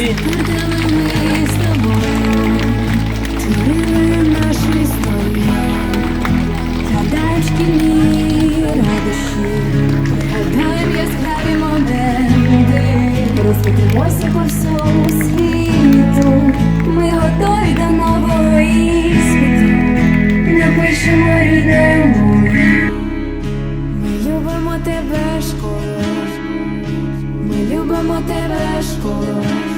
Україні! Ми з тобою творили нашу історію, згадаєм шкільні радощі, розкотимося по всьому світу. Ми готові до нового іспиту, напишемо мовою. Ми любимо тебе, школу. Ми любимо тебе, школу.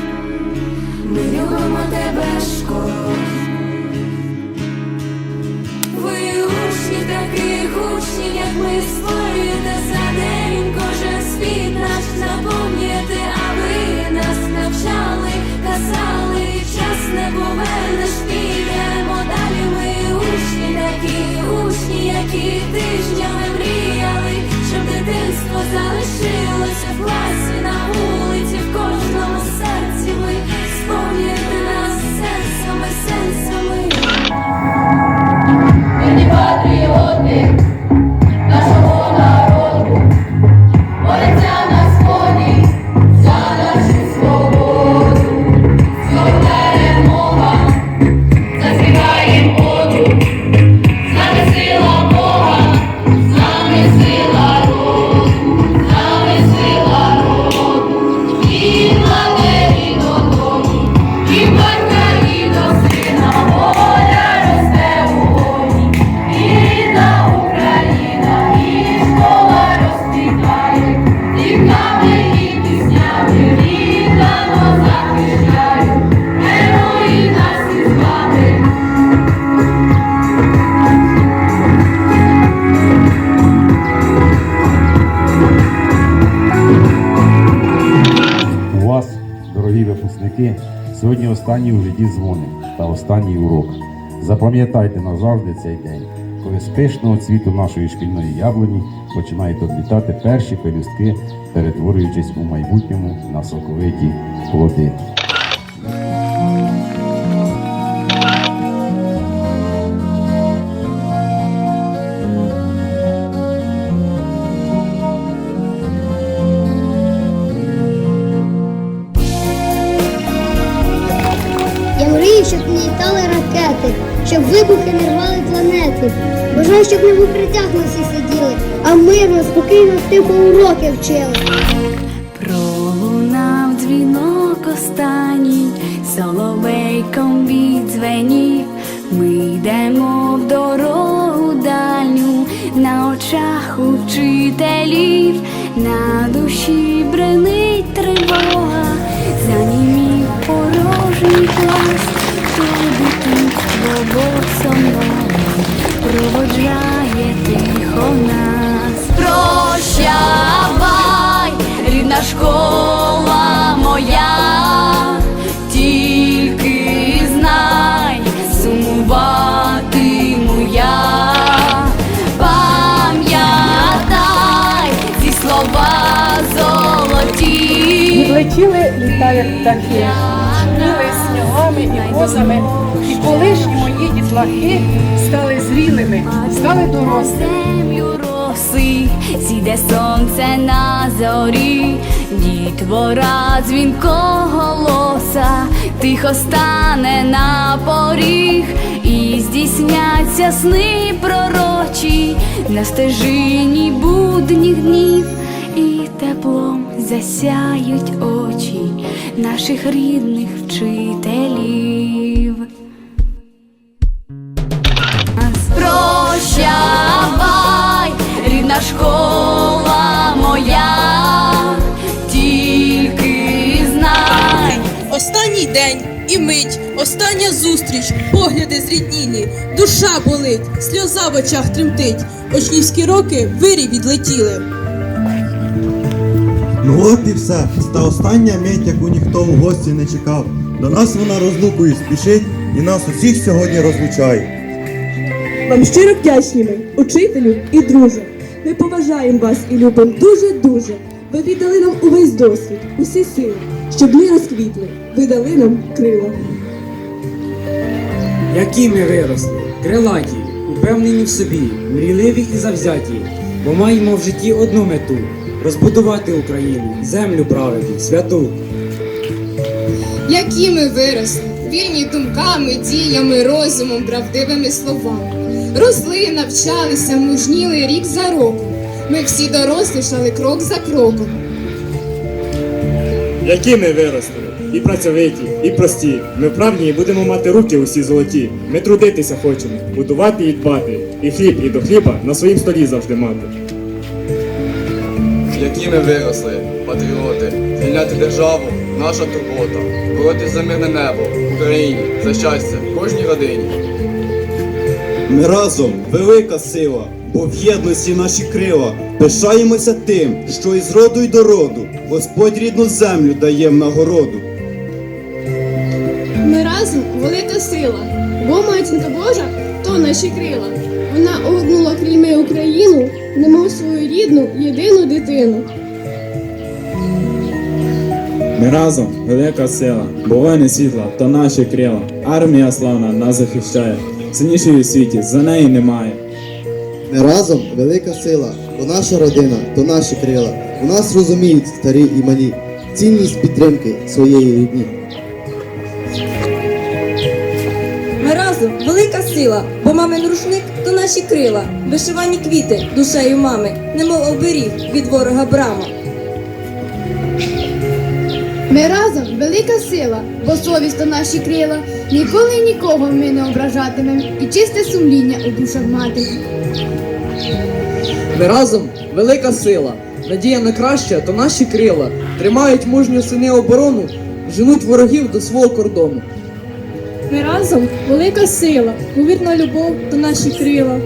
Ми любимо тебе, школу. Ви учні таких учнів, як ми створюєте за день кожен світ наш наповнюєте, останній у житті дзвоник та останній урок. Запам'ятайте назавжди цей день, коли з пишного цвіту нашої шкільної яблуні починають облітати перші пелюстки, перетворюючись у майбутньому на соковиті плоди. Щоб не літали ракети, щоб вибухи не рвали планети. Бажаю, щоб не в укриттях ми всі сиділи, а мирно, спокійно, тихо уроки вчили. Пролунав дзвінок останній, соловейком відзвенів. Ми йдемо в дорогу дальню, на очах учителів, на душі бренить тривога, занімів порожній клас, дитинство босоноге проводжає тихо нас. Прощавай, рідна школа моя, тільки знай, сумуватиму я. Пам'ятай ці слова золоті. Відлетіли літа, як птахи, снігами і козами, і мої дітлахи стали зрілими, стали дорослими. Роси, сіде сонце на зорі, дітвора голоса, тихо стане на поріг, і здійсняться сни пророчі на стежині будніх днів, і теплом засяють очі наших рідних вчителів. Прощавай, рідна школа моя, тільки знай. Останній день і мить, остання зустріч, погляди зрідніли, душа болить, сльоза в очах тремтить, учнівські роки вирі відлетіли. Ну от і все. Та остання мить, яку ніхто у гості не чекав. До нас вона розлукою спішить і нас усіх сьогодні розлучає. Вам щиро вдячні ми, учителю і друже. Ми поважаємо вас і любимо дуже-дуже. Ви віддали нам увесь досвід, усі сили, щоб ми розквітли. Ви дали нам крила. Які ми виросли, крилаті, упевнені в собі, мрійливі і завзяті, бо маємо в житті одну мету розбудувати Україну, землю праведну, святу. які ми виросли, вільні думками, діями, розумом, правдивими словами. Росли, навчалися, мужніли рік за роком. Ми всі дорослішали крок за кроком. Які ми виросли, і працьовиті, і прості. Ми вправні і будемо мати руки усі золоті. Ми трудитися хочемо, будувати і дбати, і хліб, і до хліба на своїм столі завжди мати. Які ми виросли, патріоти, звільняти державу, наша турбота, боротись за мирне небо в Україні, за щастя кожній родині. Ми разом велика сила, бо в єдності наші крила. Пишаємося тим, що із роду й до роду Господь рідну землю дає в нагороду. Ми разом велика сила, бо матінка Божа то наші крила. Вона огорнула крильми Україну, немов свою рідну, єдину дитину. Ми разом велика сила, бо воїни світла, то наші крила. Армія славна нас захищає. Сильнішої у світі за неї немає. Ми разом велика сила, бо наша родина то наші крила. У нас розуміють старі і малі, цінність підтримки своєї рідні. Ми разом велика сила, бо мамин рушник то наші крила, вишивані квіти душею мами, немов оберіг від ворога брама. Ми разом велика сила, бо совість то наші крила. Ніколи нікого ми не ображатимем і чисте сумління у душах мати. Ми разом велика сила. Надія на краще, то наші крила. Тримають мужньо сини оборону, женуть ворогів до свого кордону. Ми разом велика сила, бо вірна любов то наші крила.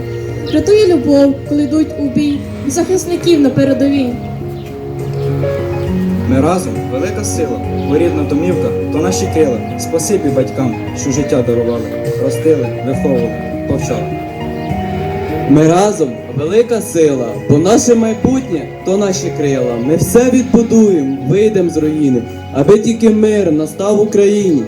Рятує любов, коли йдуть у бій, захисників на передовій. Ми разом велика сила, бо рідна домівка то наші крила. Спасибі батькам, що життя дарували, ростили, виховували, повчали. Ми разом велика сила, бо наше майбутнє то наші крила. Ми все відбудуємо, вийдемо з руїни, аби тільки мир настав в Україні.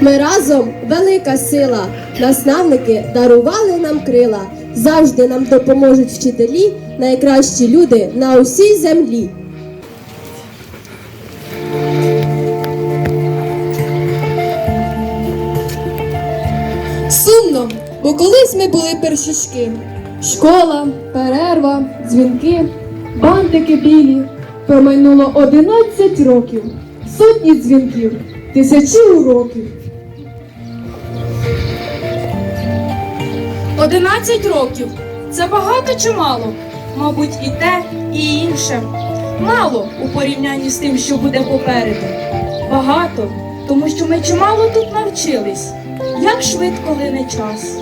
Ми разом велика сила. Наставники дарували нам крила. Завжди нам допоможуть вчителі, найкращі люди на усій землі. Колись ми були першачки. Школа, перерва, дзвінки, бантики білі. Промайнуло 11 років, сотні дзвінків, тисячі уроків. Одинадцять років. Це багато чи мало? Мабуть, і те, і інше. Мало у порівнянні з тим, що буде попереду. Багато, тому що ми чимало тут навчились. Як швидко лине час.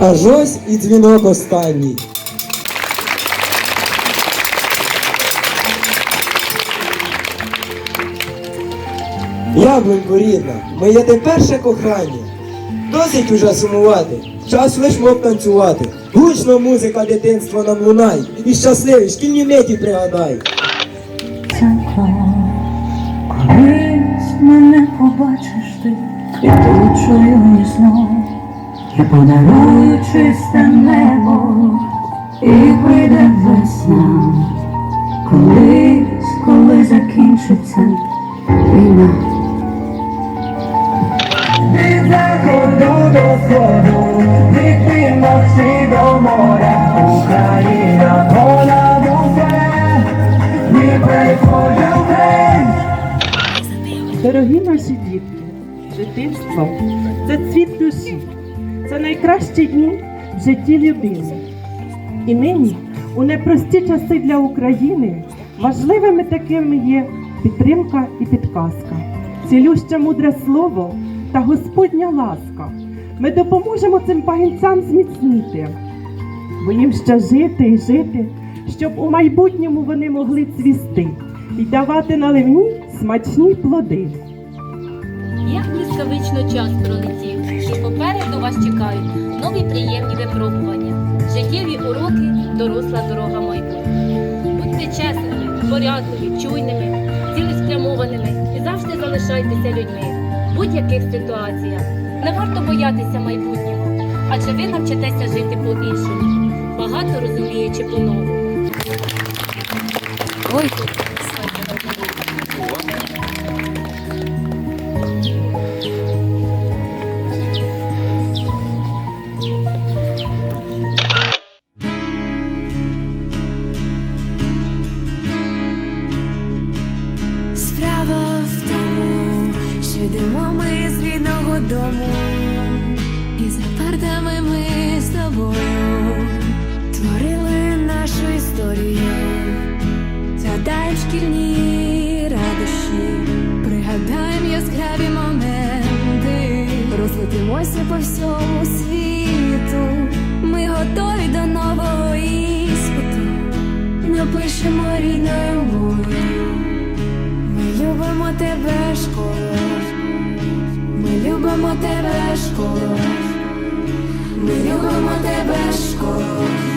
Аж ось і дзвінок останній. Яблунько рідна, моє ти перше кохання. Досить уже сумувати, час лиш мов танцювати. Гучно музика дитинства нам лунай, і щасливі шкільні миті пригадай. Колись мене побачиш ти квітучою знов, я подарую чисте небо, і прийде весна. Колись, коли закінчиться війна. Від заходу до сходу, від півночі до моря, Україна понад усе, ми приходимо день. Дорогі наші дітки, дитинство це цвіт душі, це найкращі дні в житті людини. І нині, у непрості часи для України, важливими такими є підтримка і підказка, цілюще мудре слово та Господня ласка. Ми допоможемо цим пагінцям зміцніти, бо їм ще жити і жити, щоб у майбутньому вони могли цвісти і давати наливні смачні плоди. Блискавично час пролетів, і попереду вас чекають нові приємні випробування, життєві уроки, доросла дорога майбутнього. Будьте чесними, порядними, чуйними, цілеспрямованими і завжди залишайтеся людьми в будь-яких ситуаціях. Не варто боятися майбутнього, адже ви навчитеся жити по-іншому, багато розуміючи по-новому. Ой, дому, і за партами ми з тобою творили нашу історію, згадаємо шкільні радощі, пригадаємо яскраві моменти, розлетимося по всьому світу. Ми готові до нового іспиту, напишемо рідною мовою. Ми любимо тебе школу, ми любимо тебе школу.